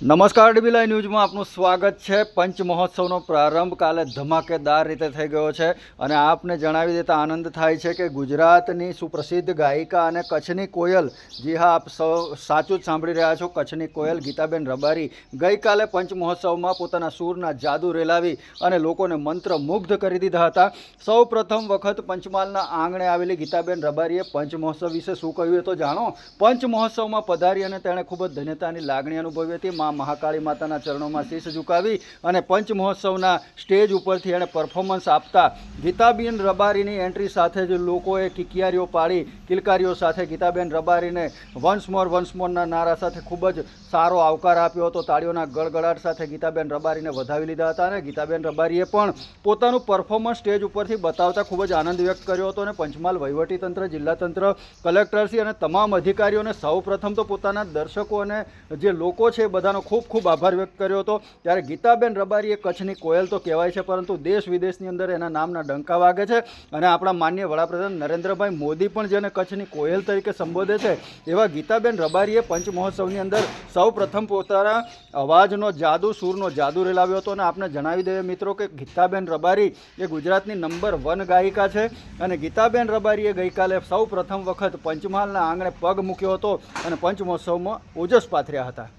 નમસ્કાર ડીબીલાઈ ન્યૂઝમાં આપનું સ્વાગત છે. પંચ મહોત્સવનો પ્રારંભ કાલે ધમાકેદાર રીતે થઈ ગયો છે અને આપને જણાવી દેતા આનંદ થાય છે કે ગુજરાતની સુપ્રસિદ્ધ ગાયિકા અને કચ્છની કોયલ, જી હા, આપ સૌ સાચું જ સાંભળી રહ્યા છો. કચ્છની કોયલ ગીતાબેન રબારી ગઈકાલે પંચ મહોત્સવમાં પોતાના સૂરના જાદુ રેલાવી અને લોકોને મંત્ર મુગ્ધ કરી દીધા હતા. સૌ પ્રથમ વખત પંચમહાલના આંગણે આવેલી ગીતાબેન રબારીએ પંચ મહોત્સવ વિશે શું કહ્યું એ તો જાણો. પંચ મહોત્સવમાં પધારી અને તેણે ખૂબ જ ધન્યતાની લાગણી અનુભવી હતી. મા મહાકાળી માતાના ચરણોમાં શીશ ઝુકાવી અને પંચ મહોત્સવના સ્ટેજ ઉપરથી એણે પરફોર્મન્સ આપતા ગીતાબેન રબારીની એન્ટ્રી સાથે જ લોકોએ કિકિયારીઓ પાડી, કિલકારીઓ સાથે ગીતાબેન રબારીને વન્સ મોર વન્સ મોરના નારા સાથે ખૂબ જ સારો આવકાર આપ્યો હતો. તાળીઓના ગળગળાટ સાથે ગીતાબેન રબારીને વધાવી લીધા હતા અને ગીતાબેન રબારીએ પણ પોતાનું પરફોર્મન્સ સ્ટેજ ઉપરથી બતાવતા ખૂબ જ આનંદ વ્યક્ત કર્યો હતો અને પંચમહાલ વહીવટીતંત્ર જિલ્લા તંત્ર કલેક્ટરશ્રી અને તમામ અધિકારીઓને સૌ પ્રથમ તો પોતાના દર્શકો અને જે લોકો છે એ બધાનો ખૂબ ખૂબ આભાર વ્યક્ત કર્યો હતો. ત્યારે ગીતાબેન રબારી એ કચ્છની કોયલ તો કહેવાય છે, પરંતુ દેશ વિદેશની અંદર એના નામના ડંકા વાગે છે અને આપણા માન્ય વડાપ્રધાન નરેન્દ્રભાઈ મોદી પણ જેને કચ્છની કોયલ તરીકે સંબોધે છે, એવા ગીતાબેન રબારીએ પંચ મહોત્સવની અંદર સૌ પ્રથમ પોતાના અવાજનો જાદુ, સૂરનો જાદુ રેલાવ્યો હતો અને આપને જણાવી દઈએ મિત્રો કે ગીતાબેન રબારી એ ગુજરાતની નંબર વન ગાયિકા છે અને ગીતાબેન રબારીએ ગઈકાલે સૌ પ્રથમ વખત પંચમહાલના આંગણે પગ મૂક્યો હતો અને પંચમહોત્સવમાં ઓજસ પાથર્યા હતા.